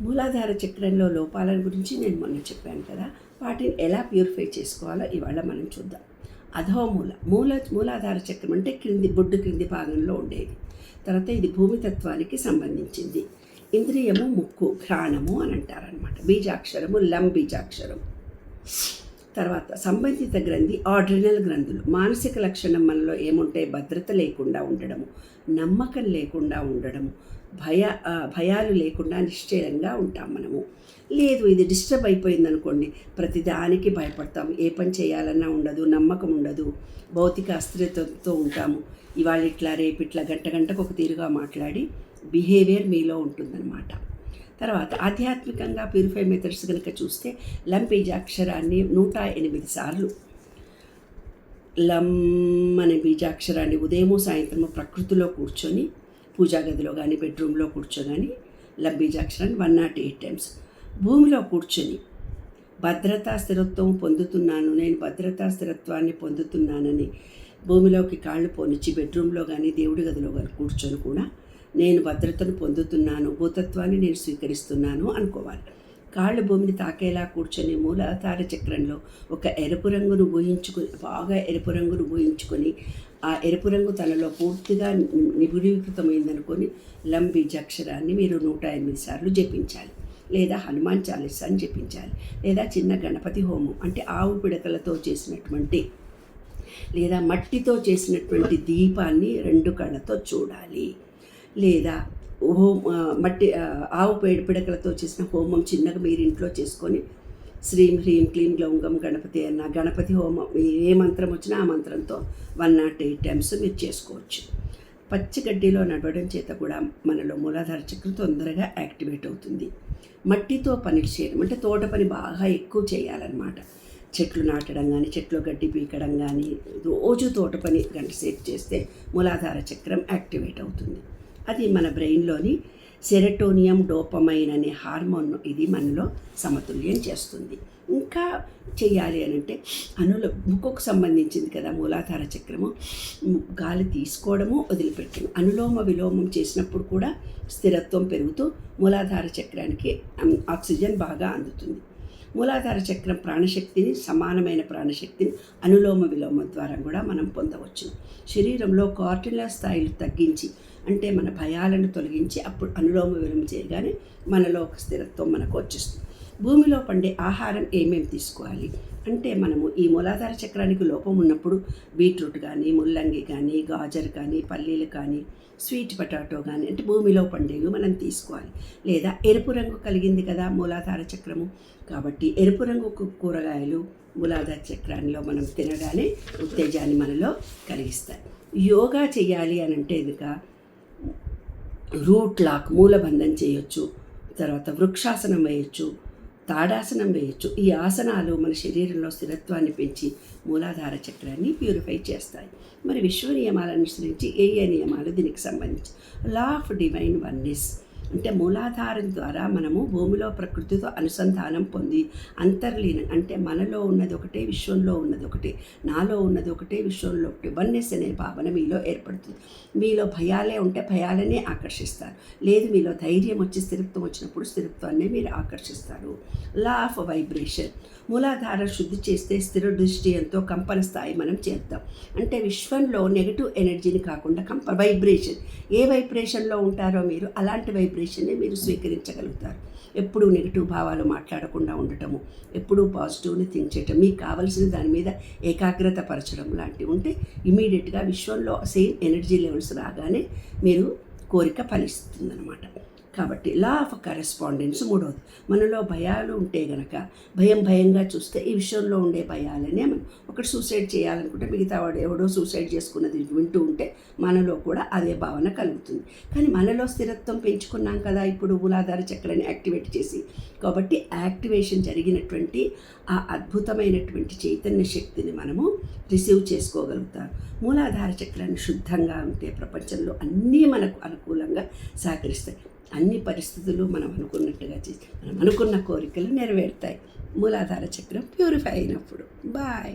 మూలాధార చక్రంలో లోపాల గురించి నేను మొన్న చెప్పాను కదా వాటిని ఎలా ప్యూరిఫై చేసుకోవాలో ఇవాళ మనం చూద్దాం. అధో మూల మూల మూలాధార చక్రం అంటే క్రింది బొడ్డు క్రింది భాగంలో ఉండేది. తర్వాత ఇది భూమితత్వానికి సంబంధించింది. ఇంద్రియము ముక్కు ఘ్రాణము అని అంటారనమాట బీజాక్షరము లం బీజాక్షరం తర్వాత సంబంధిత గ్రంథి ఆర్డినల్ గ్రంథులు. మానసిక లక్షణం మనలో ఏముంటే భద్రత లేకుండా ఉండడము నమ్మకం లేకుండా ఉండడము భయ భయాలు లేకుండా నిశ్చయంగా ఉంటాం మనము. లేదు ఇది డిస్టర్బ్ అయిపోయింది అనుకోండి ప్రతిదానికి భయపడతాం. ఏ పని చేయాలన్నా ఉండదు నమ్మకం ఉండదు భౌతిక అస్థిరతతో ఉంటాము. ఇవాళ ఇట్లా రేపు ఇట్లా గంట గంటకు ఒక తీరుగా మాట్లాడి బిహేవియర్ మీలో ఉంటుందన్నమాట. తర్వాత ఆధ్యాత్మికంగా ప్యూరిఫై మెథడ్స్ కనుక చూస్తే లంపేజ అక్షరాన్ని నూట ఎనిమిది సార్లు. లం అనే బీజాక్షరాన్ని ఉదయము సాయంత్రము ప్రకృతిలో కూర్చొని పూజా గదిలో కానీ బెడ్రూమ్లో కూర్చోగాని లం బీజాక్షరాన్ని వన్ నాట్ ఎయిట్ టైమ్స్ భూమిలో కూర్చొని భద్రతా స్థిరత్వం పొందుతున్నాను నేను భద్రతా స్థిరత్వాన్ని పొందుతున్నానని భూమిలోకి కాళ్ళు పోనిచ్చి బెడ్రూమ్లో కానీ దేవుడి గదిలో కానీ కూర్చొని కూడా నేను భద్రతను పొందుతున్నాను భూతత్వాన్ని నేను స్వీకరిస్తున్నాను అనుకోవాలి. కాళ్ళు భూమిని తాకేలా కూర్చొని మూలాధార చక్రంలో ఒక ఎరుపు రంగును ఊహించుకుని బాగా ఎరుపు రంగును ఊహించుకొని ఆ ఎరుపు రంగు తనలో పూర్తిగా నిబిడీకృతమైందనుకొని లం బీజాక్షరాన్ని మీరు నూట ఎనిమిది సార్లు జపించాలి. లేదా హనుమాన్ చాలీసా అని జపించాలి. లేదా చిన్న గణపతి హోమం అంటే ఆవు పిడకలతో చేసినటువంటి లేదా మట్టితో చేసినటువంటి దీపాన్ని రెండు కళ్ళతో చూడాలి. లేదా హోం మట్టి ఆవు పేడ పిడకలతో చేసిన హోమం చిన్నగా మీరు ఇంట్లో చేసుకొని శ్రీం హ్రీం క్లీం లవంగం గణపతి అన్న గణపతి హోమం ఏ మంత్రం వచ్చినా ఆ మంత్రంతో వన్ నాట్ ఎయిట్ టైమ్స్ మీరు చేసుకోవచ్చు. పచ్చిగడ్డిలో నడవడం చేత కూడా మనలో మూలాధార చక్రం తొందరగా యాక్టివేట్ అవుతుంది. మట్టితో పని చేయడం అంటే తోట పని బాగా ఎక్కువ చేయాలన్నమాట. చెట్లు నాటడం కానీ చెట్లు గడ్డి పీకడం కానీ రోజు తోట పని గంట సేపు చేస్తే మూలాధార చక్రం యాక్టివేట్ అవుతుంది. అది మన బ్రెయిన్లోని సెరటోనియం డోపమైన్ అనే హార్మోన్ ఇది మనలో సమతుల్యం చేస్తుంది. ఇంకా చేయాలి అని అంటే అనుల ముక్కుకు సంబంధించింది కదా మూలాధార చక్రము. గాలి తీసుకోవడము వదిలిపెట్టడం. అనులోమ విలోమం చేసినప్పుడు కూడా స్థిరత్వం పెరుగుతూ మూలాధార చక్రానికి ఆక్సిజన్ బాగా అందుతుంది. మూలాధార చక్రం ప్రాణశక్తిని సమానమైన ప్రాణశక్తిని అనులోమ విలోమ ద్వారా కూడా మనం పొందవచ్చు. శరీరంలో కార్టిలా స్థాయిలు తగ్గించి అంటే మన భయాలను తొలగించి అప్పుడు అనులోమ విలోమ చేయగానే మనలో ఒక స్థిరత్వం మనకు వచ్చేస్తుంది. భూమిలో పండే ఆహారం ఏమేమి తీసుకోవాలి? అంటే మనము ఈ మూలాధార చక్రానికి లోపం ఉన్నప్పుడు బీట్రూట్ కానీ ముల్లంగి కానీ గాజర్ కానీ పల్లీలు కానీ స్వీట్ పొటాటో కానీ అంటే భూమిలో పండేవి మనం తీసుకోవాలి. లేదా ఎరుపు రంగు కలిగింది కదా మూలాధార చక్రము. కాబట్టి ఎరుపు రంగు కు- కూరగాయలు మూలాధార చక్రాన్నిలో మనం తినగానే ఉత్తేజాన్ని మనలో కలిగిస్తాయి. యోగా చేయాలి అని అంటే ఎందుక? రూట్ లాక్ మూలబంధం చేయొచ్చు తర్వాత వృక్షాసనం వేయొచ్చు తాడాసనం వేయొచ్చు. ఈ ఆసనాలు మన శరీరంలో స్థిరత్వాన్ని పెంచి మూలాధార చక్రాన్ని ప్యూరిఫై చేస్తాయి. మరి విశ్వ నియమాలను అనుసరించి ఏ ఏ నియమాలు దీనికి సంబంధించి? లా ఆఫ్ డివైన్ వన్నెస్ అంటే మూలాధారం ద్వారా మనము భూమిలో ప్రకృతితో అనుసంధానం పొంది అంతర్లీనం అంటే మనలో ఉన్నది ఒకటే విశ్వంలో ఉన్నది ఒకటే నాలో ఉన్నది ఒకటే విశ్వంలో ఒకటి. వన్నెస్ అనే భావన మీలో ఏర్పడుతుంది. మీలో భయాలే ఉంటే భయాలనే ఆకర్షిస్తారు. లేదు మీలో ధైర్యం వచ్చి స్థిరత్వం వచ్చినప్పుడు స్థిరత్వాన్ని మీరు ఆకర్షిస్తారు. లా ఆఫ్ వైబ్రేషన్ మూలాధార శుద్ధి చేస్తే స్థిర దృష్టి ఎంతో కంపన స్థాయి మనం చేద్దాం. అంటే విశ్వంలో నెగిటివ్ ఎనర్జీని కాకుండా కంప వైబ్రేషన్ ఏ వైబ్రేషన్లో ఉంటారో మీరు అలాంటి వైబ్రేషన్ని మీరు స్వీకరించగలుగుతారు. ఎప్పుడూ నెగిటివ్ భావాలు మాట్లాడకుండా ఉండటము ఎప్పుడూ పాజిటివ్ని థింక్ చేయటం మీకు కావలసిన దాని మీద ఏకాగ్రత పరచడం లాంటివి ఉంటే ఇమీడియట్గా విశ్వంలో సేమ్ ఎనర్జీ లెవెల్స్ రాగానే మీరు కోరిక ఫలిస్తుందన్నమాట. కాబట్టి లా ఆఫ్ కరెస్పాండెన్స్ మూడవది. మనలో భయాలు ఉంటే గనక భయం భయంగా చూస్తే ఈ విషయంలో ఉండే భయాలనే మనం ఒకటి సూసైడ్ చేయాలనుకుంటే మిగతా వాడు ఎవడో సూసైడ్ చేసుకున్నది వింటూ ఉంటే మనలో కూడా అదే భావన కలుగుతుంది. కానీ మనలో స్థిరత్వం పెంచుకున్నాం కదా ఇప్పుడు మూలాధార చక్రాన్ని యాక్టివేట్ చేసి. కాబట్టి యాక్టివేషన్ జరిగినటువంటి ఆ అద్భుతమైనటువంటి చైతన్య శక్తిని మనము రిసీవ్ చేసుకోగలుగుతాం. మూలాధార చక్రాన్ని శుద్ధంగా ఉంటే ప్రపంచంలో అన్నీ మనకు అనుకూలంగా సహకరిస్తాయి. అన్ని పరిస్థితులు మనం అనుకున్నట్టుగా చేసి మనం అనుకున్న కోరికలు నెరవేరుతాయి. మూలాధార చక్రం ప్యూరిఫై అయినప్పుడు. బాయ్!